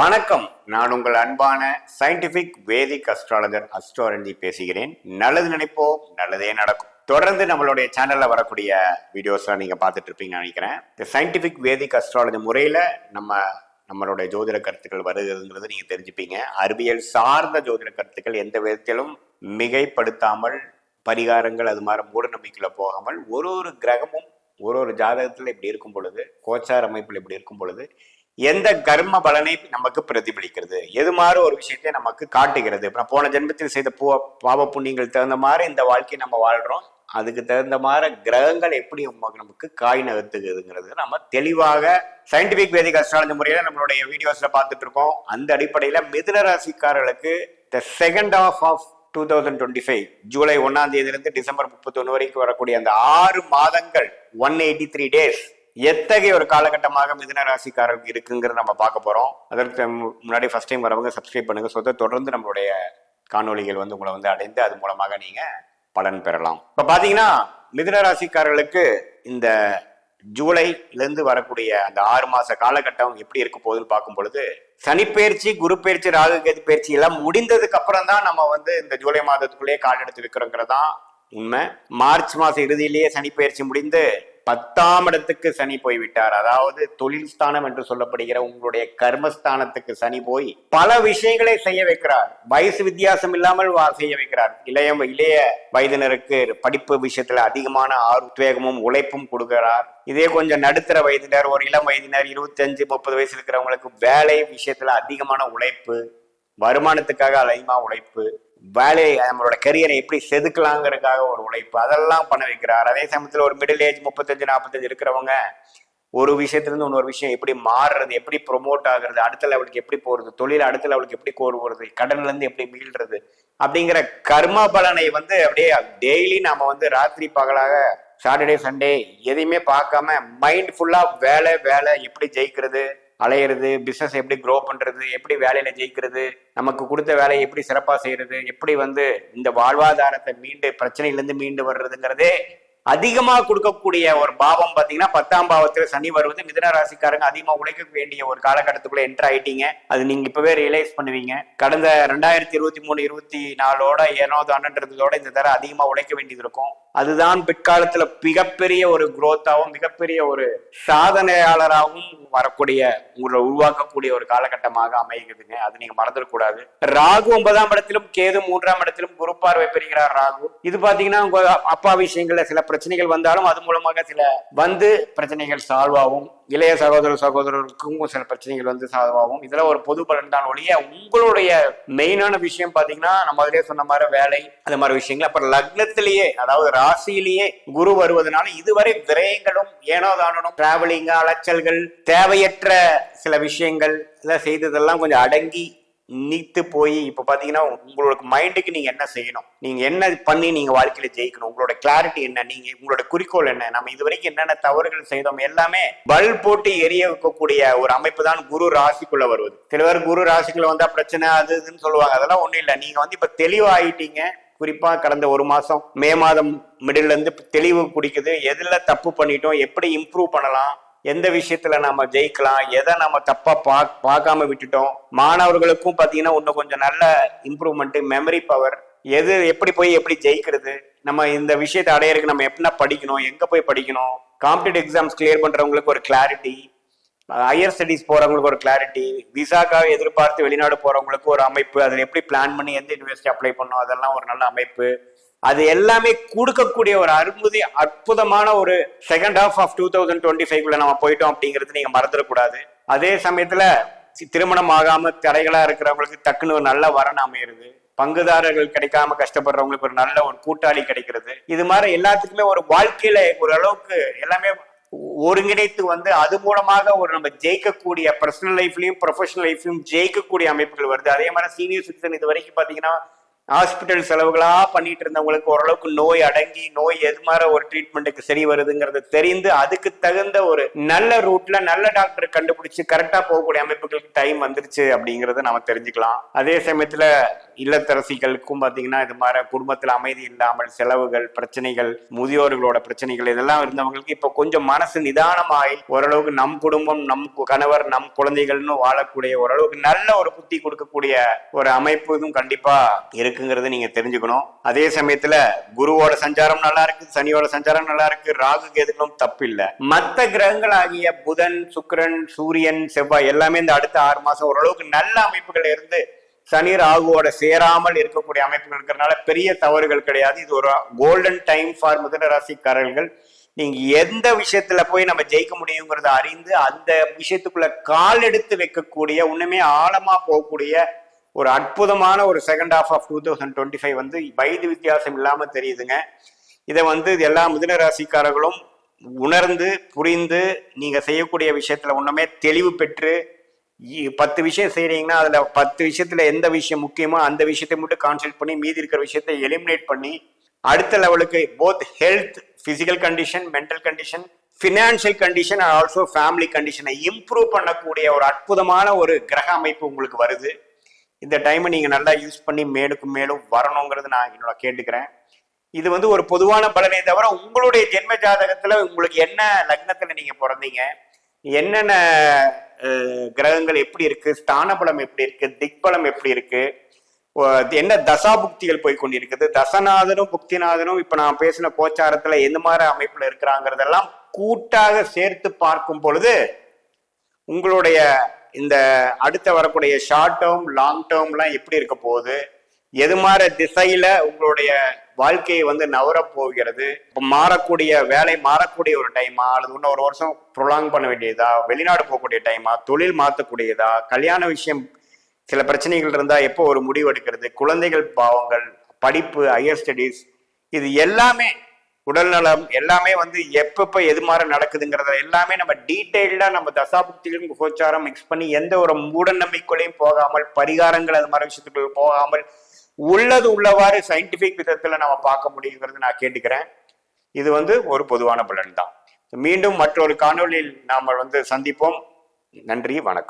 வணக்கம். நான் உங்கள் அன்பான சயின்டிபிக் வேதிக் அஸ்ட்ராலஜர் அஸ்ட்ராலஜி பேசுகிறேன். நல்லது நினைப்போம் நல்லதே நடக்கும். தொடர்ந்து நம்மளுடைய சேனல்ல வரக்கூடிய வீடியோஸ்லாம் நீங்க பார்த்துட்டு இருப்பீங்கன்னு நினைக்கிறேன். இந்த சயின்டிபிக் வேதிக் அஸ்ட்ராலஜி முறையில நம்ம நம்மளுடைய ஜோதிட கருத்துக்கள் வருதுங்கிறது நீங்க தெரிஞ்சுப்பீங்க. அறிவியல் சார்ந்த ஜோதிட கருத்துக்கள் எந்த விதத்திலும் மிகைப்படுத்தாமல் பரிகாரங்கள் அது மாதிரி மூட போகாமல் ஒரு ஒரு கிரகமும் ஒரு ஒரு ஜாதகத்தில் இப்படி இருக்கும் பொழுது கோச்சார் அமைப்பில் இப்படி இருக்கும் பொழுது எந்த கர்ம பலனை நமக்கு பிரதிபலிக்கிறது? எது மாதிரி ஒரு விஷயத்தை நமக்கு காட்டுகிறது? இப்போ போன ஜென்மத்தில் செய்த பூ பாவ புண்ணியங்கள் தகுந்த மாதிரி இந்த வாழ்க்கையை நம்ம வாழ்கிறோம் அதுக்கு தகுந்த மாதிரி கிரகங்கள் எப்படி நமக்கு காய் நகர்த்துகிறதுங்கிறது நம்ம தெளிவாக சயின்டிபிக் வேதிக் அஸ்ட்ராலஜி முறையில் நம்மளுடைய வீடியோஸில் பார்த்துட்டு இருக்கோம். அந்த அடிப்படையில் மிதுன ராசிக்காரர்களுக்கு the second half of two thousand twenty five July ஒன்னாம் தேதியிலிருந்து டிசம்பர் ஒன்று வரைக்கும் வரக்கூடிய அந்த ஆறு மாதங்கள் ஒன் எயிட்டி த்ரீ டேஸ் எத்தகைய ஒரு காலகட்டமாக மிதன ராசிக்காரர்கள் இருக்குங்கிறத நம்ம பார்க்க போகிறோம் அதற்கு முன்னாடி ஃபர்ஸ்ட் டைம் வரவங்க சப்ஸ்கிரைப் பண்ணுங்க. ஸோ தொடர்ந்து நம்மளுடைய காணொளிகள் வந்து உங்களை வந்து அடைந்து அது மூலமாக நீங்கள் பலன் பெறலாம். இப்போ பார்த்தீங்கன்னா மிதுன ராசிக்காரர்களுக்கு இந்த ஜூலைலேருந்து வரக்கூடிய அந்த ஆறு மாத காலகட்டம் எப்படி இருக்க போகுதுன்னு பார்க்கும் பொழுது சனிப்பெயர்ச்சி குரு பயிற்சி ராகு கேது பயிற்சி எல்லாம் முடிந்ததுக்கு அப்புறம் தான் நம்ம வந்து இந்த ஜூலை மாதத்துக்குள்ளேயே கால் எடுத்து வைக்கிறோங்கிறதான் உண்மை. மார்ச் மாத இறுதியிலேயே சனிப்பெயர்ச்சி முடிந்து பத்தாம் இடத்துக்கு சனி போய்விட்டார் அதாவது தொழில் ஸ்தானம் என்று சொல்லப்படுகிற உங்களுடைய கர்மஸ்தானத்துக்கு சனி போய் பல விஷயங்களை செய்ய வைக்கிறார். வயசு வித்தியாசம் இல்லாமல் வா- செய்ய வைக்கிறார். இளைய இளைய வயதினருக்கு படிப்பு விஷயத்துல அதிகமான ஆர்வேகமும் உழைப்பும் கொடுக்கிறார். இதே கொஞ்சம் நடுத்தர வயதினர் ஒரு இளம் வயதினர் இருபத்தஞ்சு முப்பது வயசு இருக்கிறவங்களுக்கு வேலை விஷயத்துல அதிகமான உழைப்பு வருமானத்துக்காக அதிகமா உழைப்பு வேலையை நம்மளோட கரியரை எப்படி செதுக்கலாங்கிறதுக்காக ஒரு உழைப்பு. அதெல்லாம் பண்ண வைக்கிறார். அதே சமயத்தில் ஒரு மிடில் ஏஜ் முப்பத்தஞ்சு நாற்பத்தஞ்சு இருக்கிறவங்க ஒரு விஷயத்துல இருந்து இன்னொரு விஷயம் எப்படி மாறுறது எப்படி ப்ரொமோட் ஆகுறது அடுத்த லெவலுக்கு எப்படி போகிறது தொழில் அடுத்த லெவலுக்கு எப்படி கோருவது கடன்லேருந்து எப்படி மீள்றது அப்படிங்கிற கர்ம பலனை வந்து அப்படியே டெய்லி நாம வந்து ராத்திரி பகலாக சாட்டர்டே சண்டே எதையுமே பார்க்காம மைண்ட் ஃபுல்லாக வேலை வேலை எப்படி ஜெயிக்கிறது அலையிறது பிஸ்னஸ் எப்படி க்ரோ பண்ணுறது எப்படி வேலையில் ஜெயிக்கிறது நமக்கு கொடுத்த வேலையை எப்படி சிறப்பாக செய்கிறது எப்படி வந்து இந்த வாழ்வாதாரத்தை மீண்டு பிரச்சனையிலேருந்து மீண்டு வர்றதுங்கிறதே அதிகமா கொடுக்கக்கூடிய ஒரு பாவம் பாத்தீங்கன்னா பத்தாம் பாவத்துல சனி வருவது மிதன ராசிக்காரங்க அதிகமா உழைக்க வேண்டிய ஒரு காலகட்டத்துக்குள்ள என்டர் ஆயிட்டீங்க. அது நீங்க இப்பவே ரியலைஸ் பண்ணுவீங்க. கடந்த ரெண்டாயிரத்தி இருபத்தி மூணு இருபத்தி நாலோட ஏனாவது ஆண்டுன்றதோட இந்த தர அதிகமா உழைக்க வேண்டியது இருக்கும். அதுதான் பிற்காலத்துல மிகப்பெரிய ஒரு குரோத்தாவும் மிகப்பெரிய ஒரு சாதனையாளராகவும் வரக்கூடிய உங்களை உருவாக்கக்கூடிய ஒரு காலகட்டமாக அமைகிறதுங்க. அது நீங்க மறந்துடக்கூடாது ராகு ஒன்பதாம் இடத்திலும் கேது மூன்றாம் இடத்திலும் குரு பார்வை பெறுகிறார் ராகு. இது பாத்தீங்கன்னா உங்க அப்பா விஷயங்கள்ல சில பிரச்சனைகள் வந்தாலும் அது மூலமாக சில வந்து பிரச்சனைகள் சால்வ் ஆகும் இளைய சகோதர சகோதரருக்கும் சில பிரச்சனைகள் வந்து சால்வ் ஆகும் இதெல்லாம் ஒரு பொது பலன் தான் ஒழிய உங்களுடைய மெயினான விஷயம் பாத்தீங்கன்னா நம்ம அதிலே சொன்ன மாதிரி வேலை அந்த மாதிரி விஷயங்கள். அப்புறம் லக்னத்திலேயே அதாவது ராசியிலேயே குரு வருவதனால இதுவரை விரயங்களும் ஏனோ தானனும் டிராவலிங் அலைச்சல்கள் தேவையற்ற சில விஷயங்கள் இதெல்லாம் செய்ததெல்லாம் கொஞ்சம் அடங்கி நீத்து போய் இப்போ பார்த்தீங்கன்னா உங்களோட மைண்டுக்கு நீங்கள் என்ன செய்யணும்? நீங்கள் என்ன பண்ணி நீங்கள் வாழ்க்கையில் ஜெயிக்கணும்? உங்களோட கிளாரிட்டி என்ன? நீங்கள் உங்களோட குறிக்கோள் என்ன? நம்ம இது வரைக்கும் என்னென்ன தவறுகள் செய்தோம் எல்லாமே பல் போட்டு எரிய வைக்கக்கூடிய ஒரு அமைப்பு தான் குரு ராசிக்குள்ளே வருவது. சில பேர் குரு ராசிக்குள்ள வந்தால் பிரச்சனை அது இதுன்னு சொல்லுவாங்க. அதெல்லாம் ஒன்றும் இல்லை. நீங்கள் வந்து இப்போ தெளிவாயிட்டீங்க. குறிப்பாக கடந்த ஒரு மாதம் மே மாதம் மிடில் இருந்து தெளிவு குடிக்குது எதில் தப்பு பண்ணிட்டோம்? எப்படி இம்ப்ரூவ் பண்ணலாம்? எந்த விஷயத்துல நாம ஜெயிக்கலாம் எதை நம்ம தப்பா பா பார்க்காம விட்டுட்டோம் மாணவர்களுக்கும் பாத்தீங்கன்னா இன்னும் கொஞ்சம் நல்ல இம்ப்ரூவ்மெண்ட் மெமரி பவர் எது எப்படி போய் எப்படி ஜெயிக்கிறது நம்ம இந்த விஷயத்தை அடையறதுக்கு நம்ம எப்படி படிக்கணும் எங்க போய் படிக்கணும் காம்படிட்டிவ் எக்ஸாம்ஸ் கிளியர் பண்றவங்களுக்கு ஒரு கிளாரிட்டி ஹையர் ஸ்டடீஸ் போறவங்களுக்கு ஒரு கிளாரிட்டி விசாக்காக எதிர்பார்த்து வெளிநாடு போறவங்களுக்கு ஒரு அமைப்பு அதில் எப்படி பிளான் பண்ணி எந்த யூனிவர்சிட்டி அப்ளை பண்ணணும் அதெல்லாம் ஒரு நல்ல அமைப்பு. அது எல்லாமே கொடுக்கக்கூடிய ஒரு அற்புதி அற்புதமான ஒரு second half of two thousand twenty ஃபைவ்ல நம்ம போயிட்டோம் அப்படிங்கிறது நீங்க மறந்துடக்கூடாது. அதே சமயத்துல திருமணம் ஆகாம தடைகளா இருக்கிறவங்களுக்கு டக்குன்னு ஒரு நல்ல வரன் அமையிறது. பங்குதாரர்கள் கிடைக்காம கஷ்டப்படுறவங்களுக்கு ஒரு நல்ல ஒரு கூட்டாளி கிடைக்கிறது. இது மாதிரி எல்லாத்துக்குமே ஒரு வாழ்க்கையில ஒரு அளவுக்கு எல்லாமே ஒருங்கிணைத்து வந்து அது மூலமாக ஒரு நம்ம ஜெயிக்கக்கூடிய பர்சனல் லைஃப்லயும் ப்ரொஃபஷனல் லைஃப்லயும் ஜெயிக்கக்கூடிய அமைப்புகள் வருது. அதே மாதிரி சீனியர் சிட்டிசன் இது வரைக்கும் பாத்தீங்கன்னா ஹாஸ்பிட்டல் செலவுகளா பண்ணிட்டு இருந்தவங்களுக்கு ஓரளவுக்கு நோய் அடங்கி நோய் எது மாதிரி ஒரு ட்ரீட்மெண்ட்டுக்கு சரி வருதுங்கிறது தெரிந்து அதுக்கு தகுந்த ஒரு நல்ல ரூட்ல நல்ல டாக்டர் கண்டுபிடிச்சு கரெக்டா போகக்கூடிய அமைப்புகளுக்கு டைம் வந்துருச்சு அப்படிங்கறத நாம தெரிஞ்சுக்கலாம். அதே சமயத்துல இல்லத்தரசிகளுக்கும் பாத்தீங்கன்னா இது மாதிரி குடும்பத்துல அமைதி இல்லாமல் செலவுகள் பிரச்சனைகள் முதியோர்களோட பிரச்சனைகள் இதெல்லாம் இருந்தவங்களுக்கு இப்ப கொஞ்சம் மனசு நிதானமாய் ஓரளவுக்கு நம் குடும்பம் நம் கணவர் நம் குழந்தைகள்னு வாழக்கூடிய ஓரளவுக்கு நல்ல ஒரு புத்தி கொடுக்கக்கூடிய ஒரு அமைப்பு இதுவும் கண்டிப்பா இருக்குங்கிறத நீங்க தெரிஞ்சுக்கணும். அதே சமயத்துல குருவோட சஞ்சாரம் நல்லா இருக்கு சனியோட சஞ்சாரம் நல்லா இருக்கு ராகு கேதுகளும் தப்பு இல்லை. மத்த கிரகங்கள் ஆகிய புதன் சுக்கரன் சூரியன் செவ்வாய் எல்லாமே இந்த அடுத்த ஆறு மாசம் ஓரளவுக்கு நல்ல அமைப்புகள் இருந்து சனி ராகுவோட சேராமல் இருக்கக்கூடிய அமைப்புகள் இருக்கிறதுனால பெரிய தவறுகள் கிடையாது. இது ஒரு கோல்டன் டைம் ஃபார் மிதன ராசிக்காரர்கள். நீங்க எந்த விஷயத்துல போய் நம்ம ஜெயிக்க முடியுங்கிறத அறிந்து அந்த விஷயத்துக்குள்ள கால் எடுத்து வைக்கக்கூடிய ஒண்ணுமே ஆழமா போகக்கூடிய ஒரு அற்புதமான ஒரு second half of two thousand twenty five வந்து வயது வித்தியாசம் இல்லாமல் தெரியுதுங்க. இதை வந்து இது எல்லா மிதுன ராசிக்காரர்களும் உணர்ந்து புரிந்து நீங்கள் செய்யக்கூடிய விஷயத்தில் ஒன்றுமே தெளிவு பெற்று பத்து விஷயம் செய்கிறீங்கன்னா அதில் பத்து விஷயத்தில் எந்த விஷயம் முக்கியமோ அந்த விஷயத்தை மட்டும் கான்சென்ட் பண்ணி மீதி இருக்கிற விஷயத்தை எலிமினேட் பண்ணி அடுத்த லெவலுக்கு both health physical condition mental condition financial condition and also family கண்டிஷனை இம்ப்ரூவ் பண்ணக்கூடிய ஒரு அற்புதமான ஒரு கிரக அமைப்பு உங்களுக்கு வருது. இந்த டைமை நீங்கள் நல்லா யூஸ் பண்ணி மேலுக்கும் மேலும் வரணுங்கிறது நான் என்னோட கேட்டுக்கிறேன். இது வந்து ஒரு பொதுவான பலனே தவிர உங்களுடைய ஜென்ம ஜாதகத்தில் உங்களுக்கு என்ன லக்னத்தில் நீங்கள் பிறந்தீங்க? என்னென்ன கிரகங்கள் எப்படி இருக்கு? ஸ்தான பலம் எப்படி இருக்கு? திக்பலம் எப்படி இருக்கு? என்ன தசா புக்திகள் போய் கொண்டிருக்குது? தசநாதனும் புக்திநாதனும் இப்ப நான் பேசின கோச்சாரத்துல எந்த மாதிரி அமைப்புல இருக்கிறாங்கிறதெல்லாம் கூட்டாக சேர்த்து பார்க்கும் பொழுது உங்களுடைய இந்த அடுத்த வரக்கூடிய ஷார்ட் டேர்ம் லாங் டேர்ம்லாம் எப்படி இருக்க போகுது? எது மாதிரி திசையில உங்களுடைய வாழ்க்கையை வந்து நவரப் போகிறது? இப்போ மாறக்கூடிய வேலை மாறக்கூடிய ஒரு டைமா அல்லது இன்னும் ஒரு வருஷம் ப்ரொலாங் பண்ண வேண்டியதா? வெளிநாடு போகக்கூடிய டைமா தொழில் மாற்றக்கூடியதா? கல்யாண விஷயம் சில பிரச்சனைகள் இருந்தால் எப்போ ஒரு முடிவு எடுக்கிறது? குழந்தைகள் பாவங்கள் படிப்பு ஹையர் ஸ்டடீஸ் இது எல்லாமே உடல்நலம் எல்லாமே வந்து எப்பப்ப எது மாதிரி நடக்குதுங்கிறத எல்லாமே நம்ம டீட்டெயில்டா நம்ம தசாபுக்திகளும் கோச்சாரம் மிக்ஸ் பண்ணி எந்த ஒரு மூட நம்பிக்கையும் போகாமல் பரிகாரங்கள் அது மாதிரி விஷயத்துக்கு போகாமல் உள்ளது உள்ளவாறு சயின்டிபிக் விதத்துல நம்ம பார்க்க முடியுங்கிறது நான் கேட்டுக்கிறேன். இது வந்து ஒரு பொதுவான பலன் தான் மீண்டும் மற்றொரு காணொளியில் நாம வந்து சந்திப்போம். நன்றி வணக்கம்.